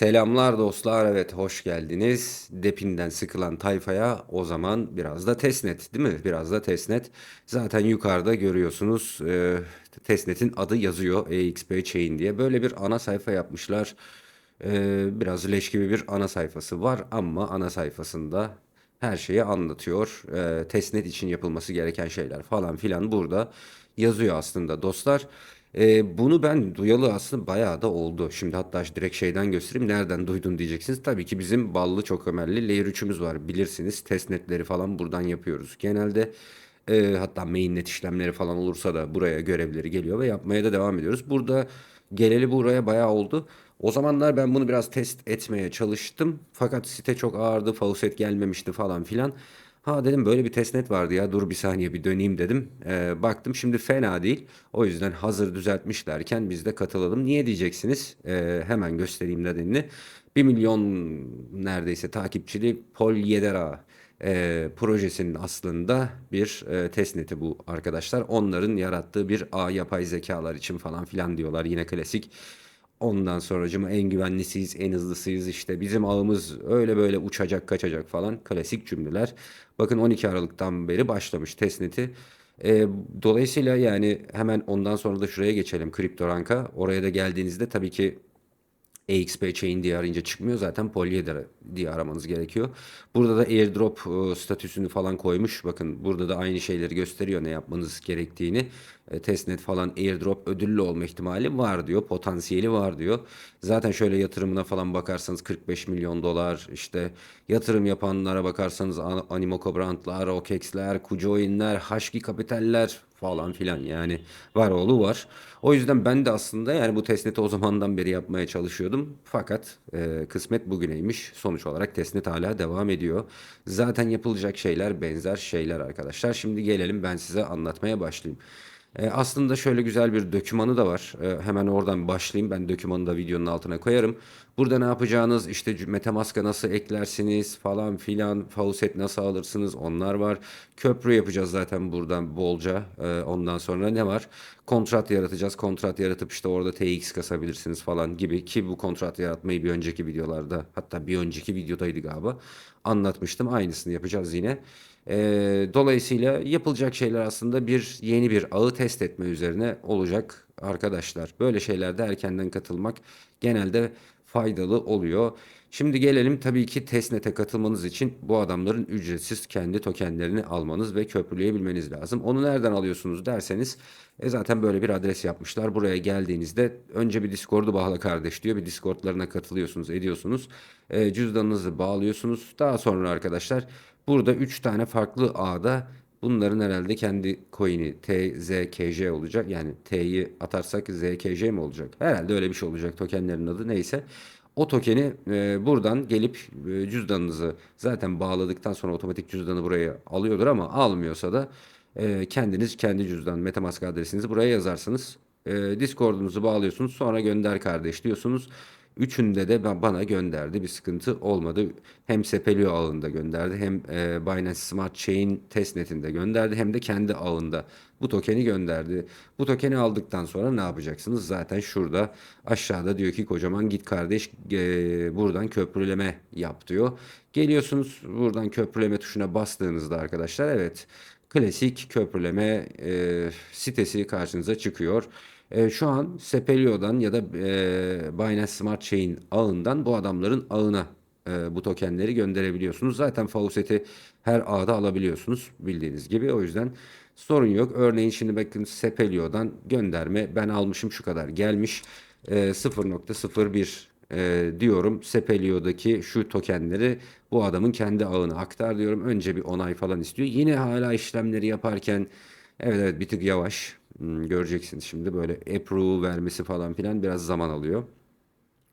Selamlar dostlar. Evet hoş geldiniz. Depinden sıkılan tayfaya o zaman biraz da testnet değil mi? Biraz da testnet. Zaten yukarıda görüyorsunuz e, testnetin adı yazıyor EXP Chain diye. Böyle bir ana sayfa yapmışlar. E, biraz leş gibi bir ana sayfası var ama ana sayfasında her şeyi anlatıyor. E, testnet için yapılması gereken şeyler falan filan burada yazıyor aslında dostlar. Ee, bunu ben duyalı aslında bayağı da oldu. Şimdi hatta direkt şeyden göstereyim. Nereden duydun diyeceksiniz. Tabii ki bizim ballı çok ömerli Layer 3'ümüz var. Bilirsiniz testnetleri falan buradan yapıyoruz. Genelde e, hatta mainnet işlemleri falan olursa da buraya görevleri geliyor ve yapmaya da devam ediyoruz. Burada geleli buraya bayağı oldu. O zamanlar ben bunu biraz test etmeye çalıştım. Fakat site çok ağırdı. Faucet gelmemişti falan filan. Ha dedim böyle bir testnet vardı ya dur bir saniye bir döneyim dedim. Ee, baktım şimdi fena değil. O yüzden hazır düzeltmişlerken biz de katılalım. Niye diyeceksiniz? Ee, hemen göstereyim nedenini. bir milyon neredeyse takipçili Pol Yedera e, projesinin aslında bir e, testneti bu arkadaşlar. Onların yarattığı bir ağ yapay zekalar için falan filan diyorlar. Yine klasik Ondan sonracıma en güvenlisiyiz, en hızlısıyız işte bizim ağımız öyle böyle uçacak, kaçacak falan klasik cümleler. Bakın 12 Aralık'tan beri başlamış testneti. Ee, dolayısıyla yani hemen ondan sonra da şuraya geçelim CryptoRank'a. Oraya da geldiğinizde tabii ki EXP Chain diye arayınca çıkmıyor. Zaten Polyeder diye aramanız gerekiyor. Burada da airdrop e, statüsünü falan koymuş. Bakın burada da aynı şeyleri gösteriyor ne yapmanız gerektiğini. E, testnet falan airdrop ödüllü olma ihtimali var diyor. Potansiyeli var diyor. Zaten şöyle yatırımına falan bakarsanız 45 milyon dolar işte yatırım yapanlara bakarsanız An- Animoca Brand'lar, OKEx'ler, Kujoin'ler, Hashki Kapital'ler falan filan yani var oğlu var. O yüzden ben de aslında yani bu testneti o zamandan beri yapmaya çalışıyordum. Fakat e, kısmet bugüneymiş. Sonuç olarak testnet hala devam ediyor. Zaten yapılacak şeyler benzer şeyler arkadaşlar. Şimdi gelelim ben size anlatmaya başlayayım. E, aslında şöyle güzel bir dökümanı da var. E, hemen oradan başlayayım. Ben dökümanı da videonun altına koyarım. Burada ne yapacağınız işte MetaMask'a nasıl eklersiniz falan filan. Faucet nasıl alırsınız onlar var. Köprü yapacağız zaten buradan bolca. E, ondan sonra ne var? Kontrat yaratacağız. Kontrat yaratıp işte orada TX kasabilirsiniz falan gibi. Ki bu kontrat yaratmayı bir önceki videolarda hatta bir önceki videodaydı galiba anlatmıştım. Aynısını yapacağız yine. Ee, dolayısıyla yapılacak şeyler aslında bir yeni bir ağı test etme üzerine olacak arkadaşlar. Böyle şeylerde erkenden katılmak genelde faydalı oluyor. Şimdi gelelim tabii ki testnet'e katılmanız için bu adamların ücretsiz kendi tokenlerini almanız ve köprüleyebilmeniz lazım. Onu nereden alıyorsunuz derseniz e zaten böyle bir adres yapmışlar. Buraya geldiğinizde önce bir Discord'u bağla kardeş diyor. Bir Discord'larına katılıyorsunuz, ediyorsunuz. E, cüzdanınızı bağlıyorsunuz. Daha sonra arkadaşlar Burada 3 tane farklı ağda bunların herhalde kendi coin'i TZKJ olacak. Yani T'yi atarsak ZKJ mi olacak? Herhalde öyle bir şey olacak tokenlerin adı neyse. O tokeni e, buradan gelip e, cüzdanınızı zaten bağladıktan sonra otomatik cüzdanı buraya alıyordur ama almıyorsa da e, kendiniz kendi cüzdan MetaMask adresinizi buraya yazarsınız. E, Discord'unuzu bağlıyorsunuz sonra gönder kardeş diyorsunuz. Üçünde de bana gönderdi. Bir sıkıntı olmadı. Hem Sepelio ağında gönderdi hem e, Binance Smart Chain testnetinde gönderdi hem de kendi ağında bu tokeni gönderdi. Bu tokeni aldıktan sonra ne yapacaksınız? Zaten şurada aşağıda diyor ki kocaman git kardeş e, buradan köprüleme yap diyor. Geliyorsunuz buradan köprüleme tuşuna bastığınızda arkadaşlar evet klasik köprüleme e, sitesi karşınıza çıkıyor. E, şu an Sepelio'dan ya da e, Binance Smart Chain ağından bu adamların ağına e, bu tokenleri gönderebiliyorsunuz. Zaten Faucet'i her ağda alabiliyorsunuz bildiğiniz gibi. O yüzden sorun yok. Örneğin şimdi bakın Sepelio'dan gönderme ben almışım şu kadar gelmiş. E, 0.01 e, diyorum Sepelio'daki şu tokenleri bu adamın kendi ağına aktar diyorum. Önce bir onay falan istiyor. Yine hala işlemleri yaparken evet evet bir tık yavaş. Hmm, göreceksiniz şimdi böyle approve vermesi falan filan biraz zaman alıyor.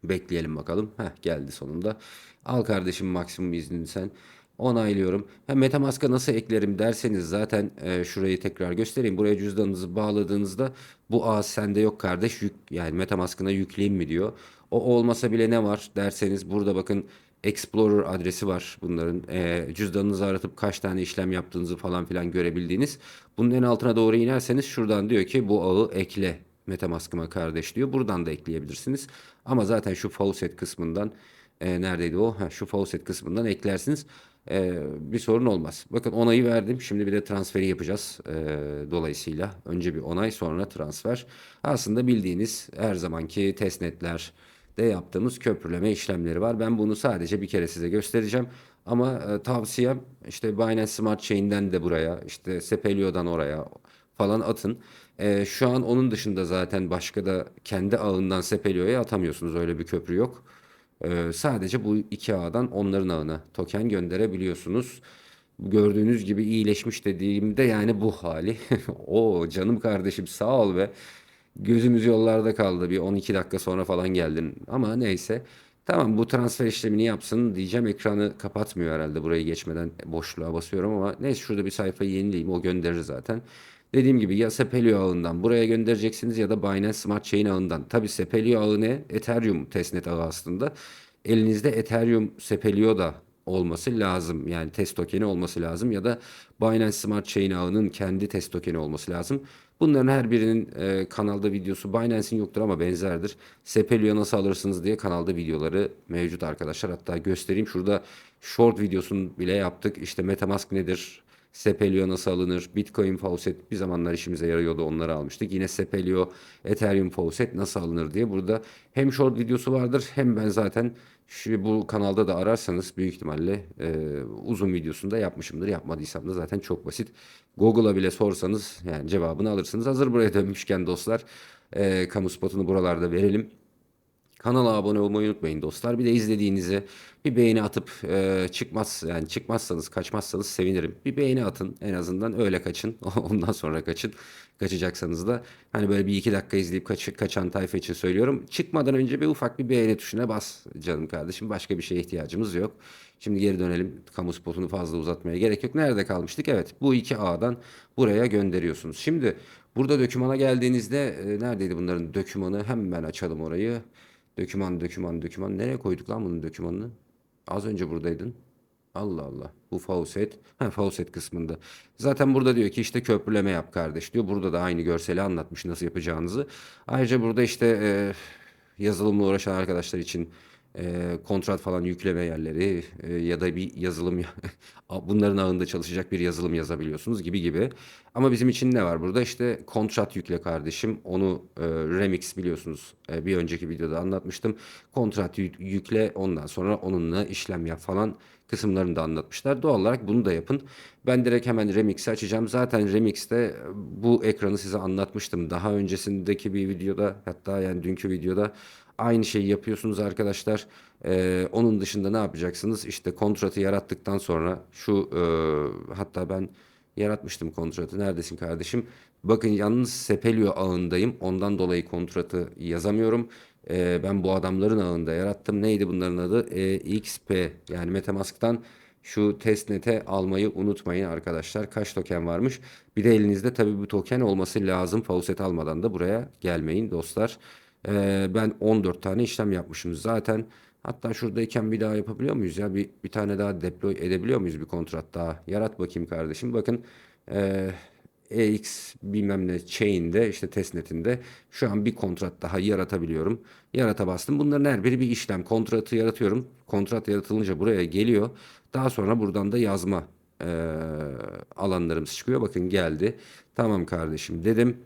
Bekleyelim bakalım. Heh geldi sonunda. Al kardeşim maksimum iznini sen. Onaylıyorum. Ha, MetaMask'a nasıl eklerim derseniz zaten e, şurayı tekrar göstereyim. Buraya cüzdanınızı bağladığınızda bu ağ sende yok kardeş yük yani MetaMask'ına yükleyeyim mi diyor. O olmasa bile ne var derseniz burada bakın Explorer adresi var bunların. E, cüzdanınızı aratıp kaç tane işlem yaptığınızı falan filan görebildiğiniz. Bunun en altına doğru inerseniz şuradan diyor ki bu ağı ekle Metamask'ıma kardeş diyor. Buradan da ekleyebilirsiniz. Ama zaten şu faucet kısmından e, neredeydi o? Ha, şu faucet kısmından eklersiniz. E, bir sorun olmaz. Bakın onayı verdim. Şimdi bir de transferi yapacağız. E, dolayısıyla önce bir onay sonra transfer. Aslında bildiğiniz her zamanki testnetler de yaptığımız köprüleme işlemleri var. Ben bunu sadece bir kere size göstereceğim. Ama e, tavsiyem işte Binance Smart Chain'den de buraya, işte Sepelio'dan oraya falan atın. E, şu an onun dışında zaten başka da kendi ağından Sepelio'ya atamıyorsunuz. Öyle bir köprü yok. E, sadece bu iki ağdan onların ağına token gönderebiliyorsunuz. Gördüğünüz gibi iyileşmiş dediğimde yani bu hali. O canım kardeşim sağ ol be. Gözümüz yollarda kaldı. Bir 12 dakika sonra falan geldin. Ama neyse. Tamam bu transfer işlemini yapsın diyeceğim. Ekranı kapatmıyor herhalde burayı geçmeden boşluğa basıyorum ama neyse şurada bir sayfayı yenileyim. O gönderir zaten. Dediğim gibi ya Sepelio ağından buraya göndereceksiniz ya da Binance Smart Chain ağından. Tabii Sepelio ağı ne? Ethereum testnet ağı aslında. Elinizde Ethereum Sepelio da olması lazım. Yani test tokeni olması lazım ya da Binance Smart Chain ağının kendi test tokeni olması lazım. Bunların her birinin e, kanalda videosu Binance'in yoktur ama benzerdir. Sepelio nasıl alırsınız diye kanalda videoları mevcut arkadaşlar. Hatta göstereyim şurada short videosunu bile yaptık. İşte Metamask nedir? Sepelio nasıl alınır? Bitcoin Faucet bir zamanlar işimize yarıyordu onları almıştık. Yine Sepelio, Ethereum Faucet nasıl alınır diye burada hem short videosu vardır hem ben zaten şu bu kanalda da ararsanız büyük ihtimalle e, uzun videosunu da yapmışımdır. Yapmadıysam da zaten çok basit. Google'a bile sorsanız yani cevabını alırsınız. Hazır buraya dönmüşken dostlar e, kamu spotunu buralarda verelim. Kanala abone olmayı unutmayın dostlar. Bir de izlediğinizi bir beğeni atıp e, çıkmaz yani çıkmazsanız kaçmazsanız sevinirim. Bir beğeni atın en azından öyle kaçın. Ondan sonra kaçın. Kaçacaksanız da hani böyle bir iki dakika izleyip kaç, kaçan tayfa için söylüyorum. Çıkmadan önce bir ufak bir beğeni tuşuna bas canım kardeşim. Başka bir şeye ihtiyacımız yok. Şimdi geri dönelim. Kamu spotunu fazla uzatmaya gerek yok. Nerede kalmıştık? Evet bu iki A'dan buraya gönderiyorsunuz. Şimdi burada dökümana geldiğinizde e, neredeydi bunların dökümanı? Hemen açalım orayı. Döküman, döküman, döküman. Nereye koyduk lan bunun dökümanını? Az önce buradaydın. Allah Allah. Bu faucet. Ha faucet kısmında. Zaten burada diyor ki işte köprüleme yap kardeş diyor. Burada da aynı görseli anlatmış nasıl yapacağınızı. Ayrıca burada işte e, yazılımla uğraşan arkadaşlar için e, kontrat falan yükleme yerleri e, ya da bir yazılım bunların ağında çalışacak bir yazılım yazabiliyorsunuz gibi gibi. Ama bizim için ne var burada? İşte kontrat yükle kardeşim. Onu e, Remix biliyorsunuz. E, bir önceki videoda anlatmıştım. Kontrat yü- yükle ondan sonra onunla işlem yap falan kısımlarını da anlatmışlar. Doğal olarak bunu da yapın. Ben direkt hemen Remix'i açacağım. Zaten Remix'te bu ekranı size anlatmıştım. Daha öncesindeki bir videoda hatta yani dünkü videoda aynı şeyi yapıyorsunuz arkadaşlar. Ee, onun dışında ne yapacaksınız? İşte kontratı yarattıktan sonra şu e, hatta ben yaratmıştım kontratı. Neredesin kardeşim? Bakın yalnız Sepelio ağındayım. Ondan dolayı kontratı yazamıyorum. Ee, ben bu adamların ağında yarattım. Neydi bunların adı? Ee, XP yani Metamask'tan şu testnet'e almayı unutmayın arkadaşlar. Kaç token varmış? Bir de elinizde tabii bu token olması lazım. Faucet almadan da buraya gelmeyin dostlar. Ee, ben 14 tane işlem yapmışım zaten. Hatta şuradayken bir daha yapabiliyor muyuz ya? Bir, bir tane daha deploy edebiliyor muyuz bir kontrat daha? Yarat bakayım kardeşim. Bakın ee, EX bilmem ne chain'de işte testnet'inde şu an bir kontrat daha yaratabiliyorum. Yarata bastım. Bunların her biri bir işlem. Kontratı yaratıyorum. Kontrat yaratılınca buraya geliyor. Daha sonra buradan da yazma ee, alanlarımız çıkıyor. Bakın geldi. Tamam kardeşim dedim.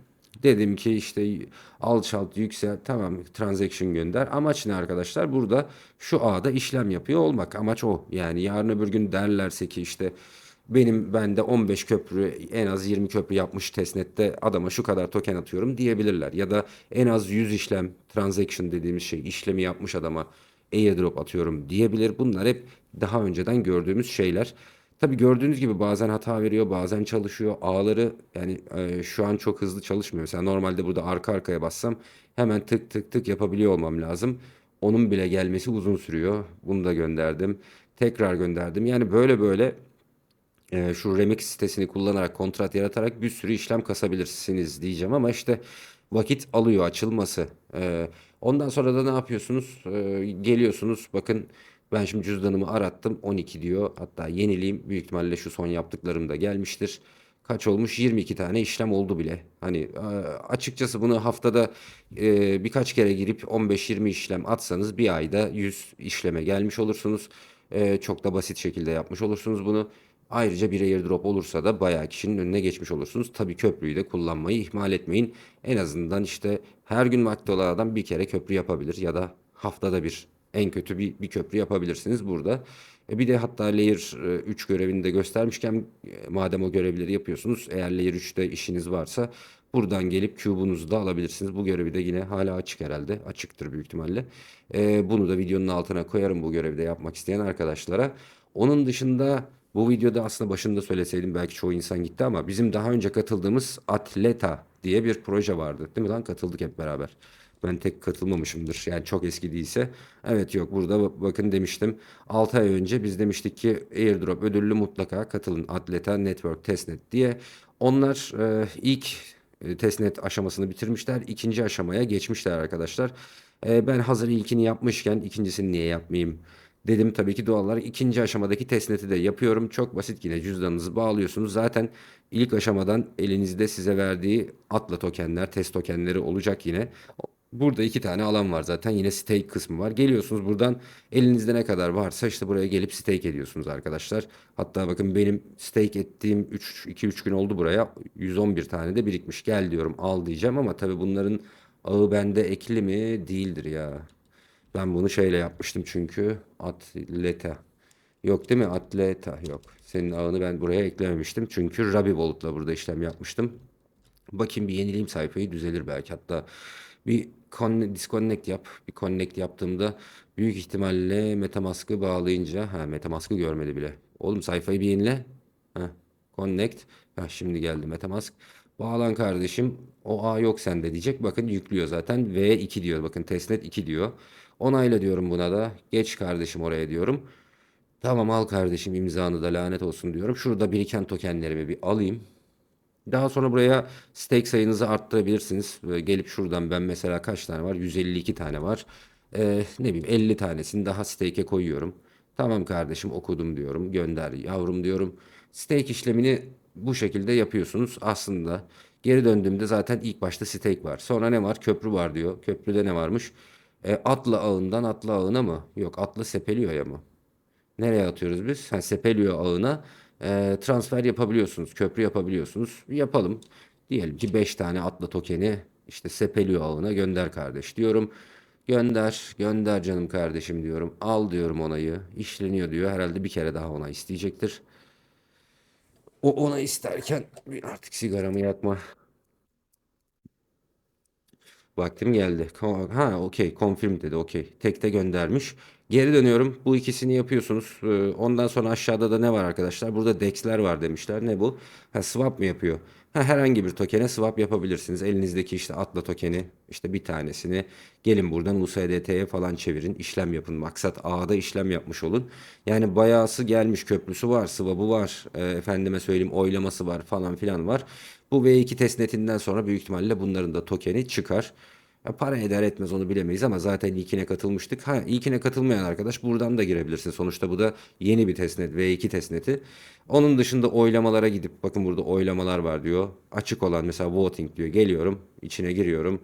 Dedim ki işte alçalt yüksel tamam transaction gönder. Amaç ne arkadaşlar? Burada şu ağda işlem yapıyor olmak. Amaç o. Yani yarın öbür gün derlerse ki işte benim bende 15 köprü en az 20 köprü yapmış testnette adama şu kadar token atıyorum diyebilirler. Ya da en az 100 işlem transaction dediğimiz şey işlemi yapmış adama airdrop atıyorum diyebilir. Bunlar hep daha önceden gördüğümüz şeyler. Tabii gördüğünüz gibi bazen hata veriyor, bazen çalışıyor. Ağları yani e, şu an çok hızlı çalışmıyor. Mesela normalde burada arka arkaya bassam hemen tık tık tık yapabiliyor olmam lazım. Onun bile gelmesi uzun sürüyor. Bunu da gönderdim. Tekrar gönderdim. Yani böyle böyle e, şu Remix sitesini kullanarak kontrat yaratarak bir sürü işlem kasabilirsiniz diyeceğim ama işte vakit alıyor açılması. E, ondan sonra da ne yapıyorsunuz? E, geliyorsunuz bakın ben şimdi cüzdanımı arattım 12 diyor. Hatta yenileyim büyük ihtimalle şu son yaptıklarım da gelmiştir. kaç olmuş? 22 tane işlem oldu bile. Hani e, açıkçası bunu haftada e, birkaç kere girip 15-20 işlem atsanız bir ayda 100 işleme gelmiş olursunuz. E, çok da basit şekilde yapmış olursunuz bunu. Ayrıca bir airdrop olursa da bayağı kişinin önüne geçmiş olursunuz. Tabii köprüyü de kullanmayı ihmal etmeyin. En azından işte her gün adam bir kere köprü yapabilir ya da haftada bir en kötü bir, bir köprü yapabilirsiniz burada. E bir de hatta Layer 3 görevini de göstermişken e, madem o görevleri yapıyorsunuz eğer Layer 3'te işiniz varsa buradan gelip cube'unuzu da alabilirsiniz. Bu görevi de yine hala açık herhalde. Açıktır büyük ihtimalle. E, bunu da videonun altına koyarım bu görevi de yapmak isteyen arkadaşlara. Onun dışında bu videoda aslında başında söyleseydim belki çoğu insan gitti ama bizim daha önce katıldığımız Atleta diye bir proje vardı. Değil mi lan? Katıldık hep beraber. Ben tek katılmamışımdır. Yani çok eski değilse. Evet yok burada bakın demiştim. 6 ay önce biz demiştik ki airdrop ödüllü mutlaka katılın. Atleta Network Testnet diye. Onlar e, ilk e, testnet aşamasını bitirmişler. İkinci aşamaya geçmişler arkadaşlar. E, ben hazır ilkini yapmışken ikincisini niye yapmayayım? Dedim tabii ki doğal olarak ikinci aşamadaki testneti de yapıyorum. Çok basit yine cüzdanınızı bağlıyorsunuz. Zaten ilk aşamadan elinizde size verdiği atla tokenler, test tokenleri olacak yine. Burada iki tane alan var zaten. Yine stake kısmı var. Geliyorsunuz buradan elinizde ne kadar varsa işte buraya gelip stake ediyorsunuz arkadaşlar. Hatta bakın benim stake ettiğim 3 2-3 gün oldu buraya. 111 tane de birikmiş. Gel diyorum al diyeceğim ama tabii bunların ağı bende ekli mi? Değildir ya. Ben bunu şeyle yapmıştım çünkü. Atleta. Yok değil mi? Atleta yok. Senin ağını ben buraya eklememiştim. Çünkü Rabi Wallet'la burada işlem yapmıştım. Bakayım bir yenileyim sayfayı düzelir belki. Hatta bir con- disconnect yap. Bir connect yaptığımda büyük ihtimalle Metamask'ı bağlayınca ha Metamask'ı görmedi bile. Oğlum sayfayı bir yenile. Ha, connect. Ha, şimdi geldi Metamask. Bağlan kardeşim. O A yok sende diyecek. Bakın yüklüyor zaten. V2 diyor. Bakın testnet 2 diyor. Onayla diyorum buna da. Geç kardeşim oraya diyorum. Tamam al kardeşim imzanı da lanet olsun diyorum. Şurada biriken tokenlerimi bir alayım. Daha sonra buraya stake sayınızı arttırabilirsiniz. Böyle gelip şuradan ben mesela kaç tane var? 152 tane var. Ee, ne bileyim 50 tanesini daha stake'e koyuyorum. Tamam kardeşim okudum diyorum. Gönder yavrum diyorum. Stake işlemini bu şekilde yapıyorsunuz. Aslında geri döndüğümde zaten ilk başta stake var. Sonra ne var? Köprü var diyor. Köprüde ne varmış? E, atla ağından atla ağına mı? Yok atla sepeliyor mı? Nereye atıyoruz biz? Ha, Sepelio ağına e, transfer yapabiliyorsunuz. Köprü yapabiliyorsunuz. Yapalım. Diyelim ki 5 tane atla tokeni işte Sepelio ağına gönder kardeş diyorum. Gönder, gönder canım kardeşim diyorum. Al diyorum onayı. İşleniyor diyor. Herhalde bir kere daha onay isteyecektir. O onay isterken artık sigaramı yakma Vaktim geldi. Ha okey confirm dedi okey. Tekte göndermiş. Geri dönüyorum. Bu ikisini yapıyorsunuz. Ee, Ondan sonra aşağıda da ne var arkadaşlar? Burada DEX'ler var demişler. Ne bu? Ha swap mı yapıyor? Ha herhangi bir tokene swap yapabilirsiniz. Elinizdeki işte Atla tokeni işte bir tanesini gelin buradan USDT'ye falan çevirin. işlem yapın. Maksat ağda işlem yapmış olun. Yani bayağısı gelmiş köprüsü var, swap'ı var. e, efendime söyleyeyim oylaması var falan filan var. Bu V2 testnetinden sonra büyük ihtimalle bunların da tokeni çıkar. Para eder etmez onu bilemeyiz ama zaten ilkine katılmıştık. Ha ilkine katılmayan arkadaş buradan da girebilirsin. Sonuçta bu da yeni bir testnet V2 testneti. Onun dışında oylamalara gidip bakın burada oylamalar var diyor. Açık olan mesela voting diyor. Geliyorum içine giriyorum.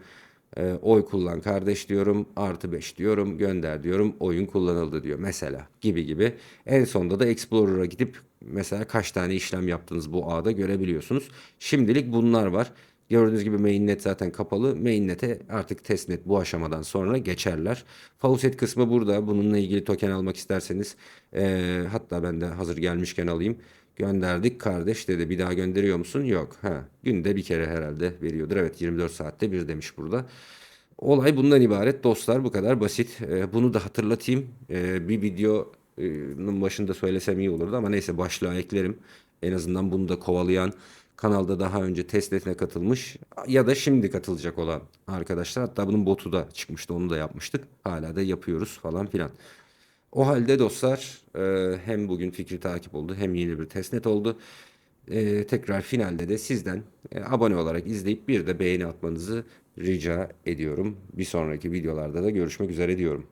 E, oy kullan kardeş diyorum. Artı 5 diyorum. Gönder diyorum. Oyun kullanıldı diyor mesela gibi gibi. En sonunda da Explorer'a gidip mesela kaç tane işlem yaptınız bu ağda görebiliyorsunuz. Şimdilik bunlar var. Gördüğünüz gibi mainnet zaten kapalı. Mainnet'e artık testnet bu aşamadan sonra geçerler. Faucet kısmı burada. Bununla ilgili token almak isterseniz e, hatta ben de hazır gelmişken alayım. Gönderdik kardeş dedi. Bir daha gönderiyor musun? Yok. Ha, günde bir kere herhalde veriyordur. Evet 24 saatte bir demiş burada. Olay bundan ibaret dostlar bu kadar basit. Ee, bunu da hatırlatayım. Ee, bir videonun başında söylesem iyi olurdu ama neyse başlığa eklerim. En azından bunu da kovalayan kanalda daha önce testnetine katılmış ya da şimdi katılacak olan arkadaşlar. Hatta bunun botu da çıkmıştı onu da yapmıştık. Hala da yapıyoruz falan filan. O halde dostlar e, hem bugün fikri takip oldu hem yeni bir testnet oldu. E, tekrar finalde de sizden e, abone olarak izleyip bir de beğeni atmanızı rica ediyorum. Bir sonraki videolarda da görüşmek üzere diyorum.